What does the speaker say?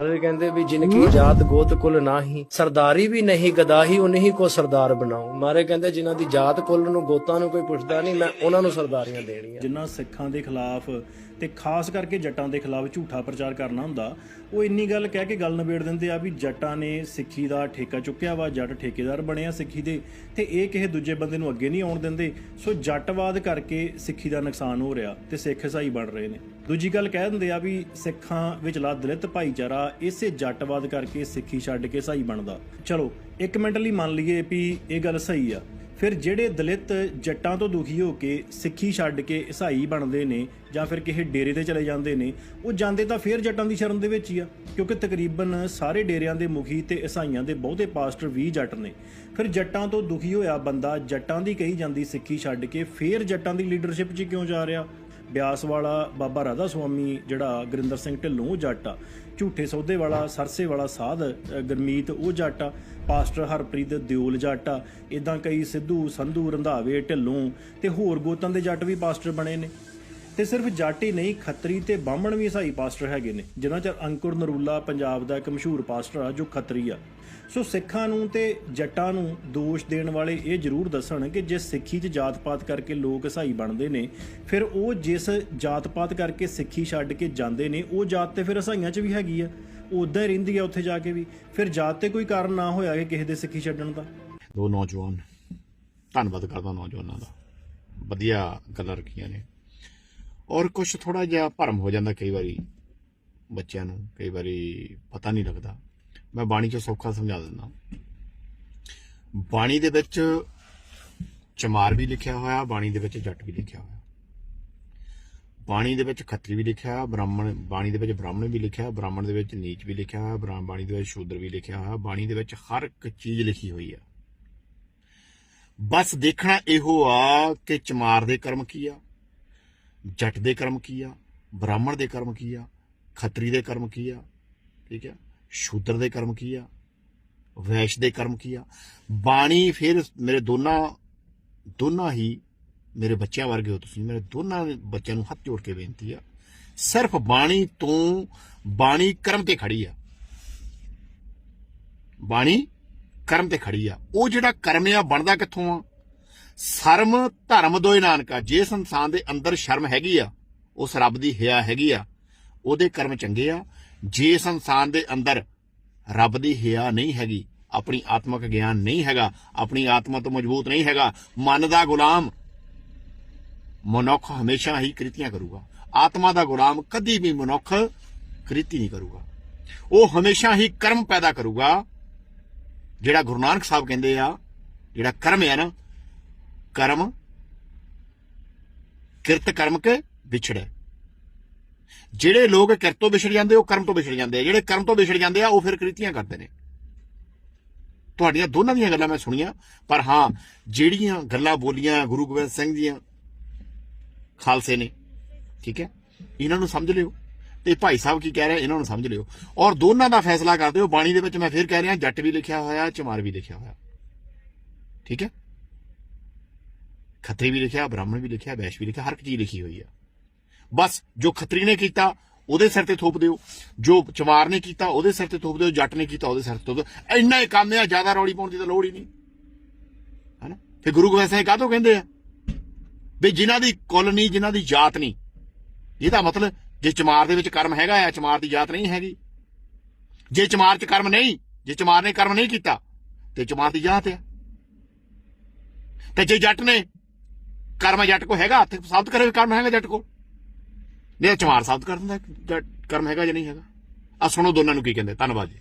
ਵੀ ਕਹਿੰਦੇ ਵੀ ਜਿਨ ਕੀ ਜਾਤ ਗੋਤ ਕੁਲ ਨਾਹੀ, ਸਰਦਾਰੀ ਵੀ ਨਹੀਂ, ਗਦਾਹੀ ਉਨਹੀ ਕੋ ਸਰਦਾਰ ਬਣਾਉ। ਮਾਰੇ ਕਹਿੰਦੇ ਜਿਨ੍ਹਾਂ ਦੀ ਜਾਤ ਕੁਲ ਨੂੰ ਗੋਤਾਂ ਨੂੰ ਕੋਈ ਪੁੱਛਦਾ ਨਹੀਂ, ਮੈਂ ਉਹਨਾਂ ਨੂੰ ਸਰਦਾਰੀਆਂ ਦੇਣੀਆਂ। ਜਿਨ੍ਹਾਂ ਸਿੱਖਾਂ ਦੇ ਖਿਲਾਫ ਤੇ ਖਾਸ ਕਰਕੇ ਜੱਟਾਂ ਦੇ ਖਿਲਾਫ ਝੂਠਾ ਪ੍ਰਚਾਰ ਕਰਨਾ ਹੁੰਦਾ, ਉਹ ਇੰਨੀ ਗੱਲ ਕਹਿ ਕੇ ਗੱਲ ਨਿਬੇੜ ਦਿੰਦੇ ਆ ਵੀ ਜੱਟਾਂ ਨੇ ਸਿੱਖੀ ਦਾ ਠੇਕਾ ਚੁੱਕਿਆ ਵਾ, ਜੱਟ ਠੇਕੇਦਾਰ ਬਣਿਆ ਸਿੱਖੀ ਦੇ, ਤੇ ਇਹ ਕਿਸੇ ਦੂਜੇ ਬੰਦੇ ਨੂੰ ਅੱਗੇ ਨਹੀਂ ਆਉਣ ਦਿੰਦੇ। ਸੋ ਜੱਟਵਾਦ ਕਰਕੇ ਸਿੱਖੀ ਦਾ ਨੁਕਸਾਨ ਹੋ ਰਿਹਾ ਤੇ ਸਿੱਖ ਈਸਾਈ ਬਣ ਰਹੇ ਨੇ। ਦੂਜੀ ਗੱਲ ਕਹਿ ਦਿੰਦੇ ਆ ਵੀ ਸਿੱਖਾਂ ਵਿਚਲਾ ਦਲਿਤ ਭਾਈਚਾਰਾ ਇਸੇ ਜੱਟਵਾਦ ਕਰਕੇ ਸਿੱਖੀ ਛੱਡ ਕੇ ਈਸਾਈ ਬਣਦਾ। ਚਲੋ, ਇੱਕ ਮਿੰਟ ਲਈ ਮੰਨ ਲਈਏ ਵੀ ਇਹ ਗੱਲ ਸਹੀ ਆ। ਫਿਰ ਜਿਹੜੇ ਦਲਿਤ ਜੱਟਾਂ ਤੋਂ ਦੁਖੀ ਹੋ ਕੇ ਸਿੱਖੀ ਛੱਡ ਕੇ ਈਸਾਈ ਬਣਦੇ ਨੇ ਜਾਂ ਫਿਰ ਕਿਸੇ ਡੇਰੇ ਤੇ ਚਲੇ ਜਾਂਦੇ ਨੇ, ਉਹ ਜਾਂਦੇ ਤਾਂ ਫਿਰ ਜੱਟਾਂ ਦੀ ਸ਼ਰਨ ਦੇ ਵਿੱਚ ਹੀ ਆ, ਕਿਉਂਕਿ ਤਕਰੀਬਨ ਸਾਰੇ ਡੇਰਿਆਂ ਦੇ ਮੁਖੀ ਤੇ ਈਸਾਈਆਂ ਦੇ ਬਹੁਤੇ ਪਾਸਟਰ ਵੀ ਜੱਟ ਨੇ। ਫਿਰ ਜੱਟਾਂ ਤੋਂ ਦੁਖੀ ਹੋਇਆ ਬੰਦਾ ਜੱਟਾਂ ਦੀ ਕਹੀ ਜਾਂਦੀ ਸਿੱਖੀ ਛੱਡ ਕੇ ਫਿਰ ਜੱਟਾਂ ਦੀ ਲੀਡਰਸ਼ਿਪ 'ਚ ਕਿਉਂ ਜਾ ਰਿਹਾ? ਬਿਆਸ ਵਾਲਾ ਬਾਬਾ ਰਾਧਾ ਸੁਆਮੀ ਜਿਹੜਾ ਗੁਰਿੰਦਰ ਸਿੰਘ ਢਿੱਲੋਂ ਉਹ ਜੱਟ ਆ। ਝੂਠੇ ਸੌਦੇ ਵਾਲਾ ਸਰਸੇ ਵਾਲਾ ਸਾਧ ਅ, ਗੁਰਮੀਤ ਉਹ ਜੱਟ ਆ। ਪਾਸਟਰ ਹਰਪ੍ਰੀਤ ਦਿਓਲ ਜੱਟ ਆ। ਇਦਾਂ ਕਈ ਸਿੱਧੂ ਸੰਧੂ ਰੰਧਾਵੇ ਢਿੱਲੋਂ ਤੇ ਹੋਰ ਗੋਤਾਂ ਦੇ ਜੱਟ ਵੀ ਪਾਸਟਰ ਬਣੇ ਨੇ। ਤੇ ਸਿਰਫ ਜੱਟ ਹੀ ਨਹੀਂ, ਖੱਤਰੀ ਤੇ ਬਾਹਮਣ ਵੀ ਸਹੀ ਪਾਸਟਰ ਹੈਗੇ ਨੇ, ਜਿਨ੍ਹਾਂ ਚ ਅੰਕੁਰ ਨਰੂਲਾ ਪੰਜਾਬ ਦਾ ਇੱਕ ਮਸ਼ਹੂਰ ਪਾਸਟਰ ਆ, ਜੋ ਖੱਤਰੀ ਆ। ਸੋ ਸਿੱਖਾਂ ਨੂੰ ਤੇ ਜੱਟਾਂ ਨੂੰ ਦੋਸ਼ ਦੇਣ ਵਾਲੇ ਇਹ ਜ਼ਰੂਰ ਦੱਸਣ ਕਿ ਜੇ ਸਿੱਖੀ 'ਚ ਜਾਤ-ਪਾਤ ਕਰਕੇ ਲੋਕ ਈਸਾਈ ਬਣਦੇ ਨੇ, ਫਿਰ ਉਹ ਜਿਸ ਜਾਤ-ਪਾਤ ਕਰਕੇ ਸਿੱਖੀ ਛੱਡ ਕੇ ਜਾਂਦੇ ਨੇ, ਉਹ ਜਾਤ ਤੇ ਫਿਰ ਈਸਾਈਆਂ 'ਚ ਵੀ ਹੈਗੀ ਆ। ਉਹ ਉਦਾਂ ਹੀ ਰਹਿੰਦੀ ਆ ਉੱਥੇ ਜਾ ਕੇ ਵੀ। ਫਿਰ ਜਾਤ ਤੇ ਕੋਈ ਕਾਰਨ ਨਾ ਹੋਇਆ ਕਿ ਕਿਸੇ ਦੇ ਸਿੱਖੀ ਛੱਡਣ ਦਾ? ਦੋ ਨੌਜਵਾਨ। ਧੰਨਵਾਦ ਕਰਦਾ ਨੌਜਵਾਨਾਂ ਦਾ। ਵਧੀਆ ਗੱਲਾਂ ਰੱਖੀਆਂ ਨੇ। ਔਰ ਕੁਝ ਥੋੜਾ ਜਿਹਾ ਭਰਮ ਹੋ ਜਾਂਦਾ ਕਈ ਵਾਰੀ ਬੱਚਿਆਂ ਨੂੰ, ਕਈ ਵਾਰੀ ਪਤਾ ਨਹੀਂ ਲੱਗਦਾ। ਮੈਂ ਬਾਣੀ ਚੋਂ ਸੌਖਾ ਸਮਝਾ ਦਿੰਦਾ। ਬਾਣੀ ਦੇ ਵਿੱਚ ਚਮਾਰ ਵੀ ਲਿਖਿਆ ਹੋਇਆ, ਬਾਣੀ ਦੇ ਵਿੱਚ ਜੱਟ ਵੀ ਲਿਖਿਆ ਹੋਇਆ। ਬਾਣੀ ਦੇ ਵਿੱਚ ਖੱਤਰੀ ਵੀ ਲਿਖਿਆ, ਬ੍ਰਾਹਮਣ, ਬਾਣੀ ਦੇ ਵਿੱਚ ਬ੍ਰਾਹਮਣ ਵੀ ਲਿਖਿਆ, ਬ੍ਰਾਹਮਣ ਦੇ ਵਿੱਚ ਨੀਚ ਵੀ ਲਿਖਿਆ ਹੋਇਆ ਬ੍ਰਾਹਮਣ, ਬਾਣੀ ਦੇ ਵਿੱਚ ਸ਼ੂਦਰ ਵੀ ਲਿਖਿਆ ਹੋਇਆ ਬਾਣੀ ਦੇ ਵਿੱਚ ਹਰ ਇੱਕ ਚੀਜ਼ ਲਿਖੀ ਹੋਈ ਆ। ਬਸ ਦੇਖਣਾ ਇਹੋ ਆ ਕਿ ਚਮਾਰ ਦੇ ਕਰਮ ਕੀ ਆ। ਜੱਟ ਦੇ ਕਰਮ ਕੀ ਆ? ਬ੍ਰਾਹਮਣ ਦੇ ਕਰਮ ਕੀ ਆ? ਖੱਤਰੀ ਦੇ ਕਰਮ ਕੀ ਆ? ਠੀਕ ਆ? ਸ਼ੂਦਰ ਦੇ ਕਰਮ ਕੀ ਆ? ਵੈਸ਼ ਦੇ ਕਰਮ ਕੀ ਆ? ਬਾਣੀ ਫਿਰ ਮੇਰੇ ਦੋਨਾਂ ਦੋਨਾਂ ਹੀ ਮੇਰੇ ਬੱਚਿਆਂ ਵਰਗੇ ਹੋ ਤੁਸੀਂ। ਮੇਰੇ ਦੋਨਾਂ ਬੱਚਿਆਂ ਨੂੰ ਹੱਥ ਜੋੜ ਕੇ ਬੇਨਤੀ ਆ। ਸਿਰਫ ਬਾਣੀ ਤੋਂ ਬਾਣੀ ਕਰਮ ਤੇ ਖੜੀ ਆ। ਬਾਣੀ ਕਰਮ ਤੇ ਖੜੀ ਆ। ਉਹ ਜਿਹੜਾ ਕਰਮ ਆ, ਬਣਦਾ ਕਿੱਥੋਂ ਆ? ਸ਼ਰਮ ਧਰਮ ਦੋਏ ਨਾਨਕਾ ਜਿਸ ਇਨਸਾਨ ਦੇ ਅੰਦਰ ਸ਼ਰਮ ਹੈਗੀ ਆ, ਉਸ ਰੱਬ ਦੀ ਹਿਆ ਹੈਗੀ ਆ, ਉਹਦੇ ਕਰਮ ਚੰਗੇ ਆ। ਜਿਸ ਇਨਸਾਨ ਦੇ ਅੰਦਰ ਰੱਬ ਦੀ ਹਿਆ ਨਹੀਂ ਹੈਗੀ, ਆਪਣੀ ਆਤਮਿਕ ਗਿਆਨ ਨਹੀਂ ਹੈਗਾ, ਆਪਣੀ ਆਤਮਾ ਤੋਂ ਮਜ਼ਬੂਤ ਨਹੀਂ ਹੈਗਾ, ਮਨ ਦਾ ਗੁਲਾਮ ਮਨੁੱਖ ਹਮੇਸ਼ਾ ਹੀ ਕ੍ਰਿਤੀਆਂ ਕਰੂਗਾ। ਆਤਮਾ ਦਾ ਗੁਲਾਮ ਕਦੀ ਵੀ ਮਨੁੱਖ ਕ੍ਰਿਤੀ ਨਹੀਂ ਕਰੂਗਾ। ਉਹ ਹਮੇਸ਼ਾ ਹੀ ਕਰਮ ਪੈਦਾ ਕਰੂਗਾ, ਜਿਹੜਾ ਗੁਰੂ ਨਾਨਕ ਸਾਹਿਬ ਕਹਿੰਦੇ ਆ, ਜਿਹੜਾ ਕਰਮ ਹੈ ਨਾ ਕਰਮ ਕਿਰਤ ਕਰਮ ਕੇ ਵਿਛੜੇ ਜਿਹੜੇ ਲੋਕ ਕਿਰਤੋਂ ਵਿਛੜ ਜਾਂਦੇ, ਉਹ ਕਰਮ ਤੋਂ ਵਿਛੜ ਜਾਂਦੇ ਆ। ਜਿਹੜੇ ਕਰਮ ਤੋਂ ਵਿਛੜ ਜਾਂਦੇ ਆ, ਉਹ ਫਿਰ ਕ੍ਰਿਤੀਆਂ ਕਰਦੇ ਨੇ। ਤੁਹਾਡੀਆਂ ਦੋਨਾਂ ਦੀਆਂ ਗੱਲਾਂ ਮੈਂ ਸੁਣੀਆਂ, ਪਰ ਹਾਂ, ਜਿਹੜੀਆਂ ਗੱਲਾਂ ਬੋਲੀਆਂ ਗੁਰੂ ਗੋਬਿੰਦ ਸਿੰਘ ਦੀਆਂ, ਖਾਲਸੇ ਨੇ, ਠੀਕ ਹੈ? ਇਹਨਾਂ ਨੂੰ ਸਮਝ ਲਿਓ। ਤੇ ਭਾਈ ਸਾਹਿਬ ਕੀ ਕਹਿ ਰਿਹਾ ਇਹਨਾਂ ਨੂੰ ਸਮਝ ਲਿਓ। ਔਰ ਦੋਨਾਂ ਦਾ ਫੈਸਲਾ ਕਰਦੇ ਹੋ, ਬਾਣੀ ਦੇ ਵਿੱਚ ਮੈਂ ਫਿਰ ਕਹਿ ਰਿਹਾ, ਜੱਟ ਵੀ ਲਿਖਿਆ ਹੋਇਆ, ਚਮਾਰ ਵੀ ਲਿਖਿਆ ਹੋਇਆ। ਠੀਕ ਹੈ? ਖੱਤਰੀ ਵੀ ਲਿਖਿਆ, ਬ੍ਰਾਹਮਣ ਵੀ ਲਿਖਿਆ, ਵੈਸ਼ ਵੀ ਲਿਖਿਆ, ਹਰ ਇੱਕ ਚੀਜ਼ ਲਿਖੀ ਹੋਈ ਆ। ਬਸ ਜੋ ਖੱਤਰੀ ਨੇ ਕੀਤਾ, ਉਹਦੇ ਸਿਰ ਤੇ ਥੋਪ ਦਿਓ। ਜੋ ਚਮਾਰ ਨੇ ਕੀਤਾ, ਉਹਦੇ ਸਿਰ ਤੇ ਥੋਪ ਦਿਓ। ਜੱਟ ਨੇ ਕੀਤਾ, ਉਹਦੇ ਸਿਰ ਤੇ ਥੋਪ ਦਿਓ। ਇੰਨਾ ਹੀ ਕੰਮ ਆ, ਜ਼ਿਆਦਾ ਰੌਲੀ ਪਾਉਣ ਦੀ ਤਾਂ ਲੋੜ ਹੀ ਨਹੀਂ। ਹੈਨਾ? ਫਿਰ ਗੁਰੂ ਗੋਬਿੰਦ ਸਿੰਘ ਕਾਹਤੋਂ ਕਹਿੰਦੇ ਆ? ਵੀ ਜਿਨ੍ਹਾਂ ਦੀ ਕੁੱਲ ਨਹੀਂ ਜਿਨ੍ਹਾਂ ਦੀ ਜਾਤ ਨਹੀਂ। ਇਹਦਾ ਮਤਲਬ ਜੇ ਚਮਾਰ ਦੇ ਵਿੱਚ ਕਰਮ ਹੈਗਾ ਆ, ਚਮਾਰ ਦੀ ਜਾਤ ਨਹੀਂ ਹੈਗੀ। ਜੇ ਚਮਾਰ 'ਚ ਕਰਮ ਨਹੀਂ, ਜੇ ਚਮਾਰ ਨੇ ਕਰਮ ਨਹੀਂ ਕੀਤਾ, ਤੇ ਚਮਾਰ ਦੀ ਜਾਤ ਆ। ਤੇ ਜੇ ਜੱਟ ਨੇ ਕਰਮ ਜੱਟ ਕੋ ਹੈਗਾ, ਹੱਥ ਸਾਬਤ ਕਰੇ ਕਰਮ ਹੈਗਾ ਜੱਟ ਕੋ? ਨਹੀਂ ਤਾਂ ਚਮਾਰ ਸਾਬਤ ਕਰ ਦਿੰਦਾ ਕਰਮ ਹੈਗਾ ਜਾਂ ਨਹੀਂ ਹੈਗਾ? ਆ ਸੁਣੋ ਦੋਨਾਂ ਨੂੰ ਕੀ ਕਹਿੰਦੇ, ਧੰਨਵਾਦ ਜੀ।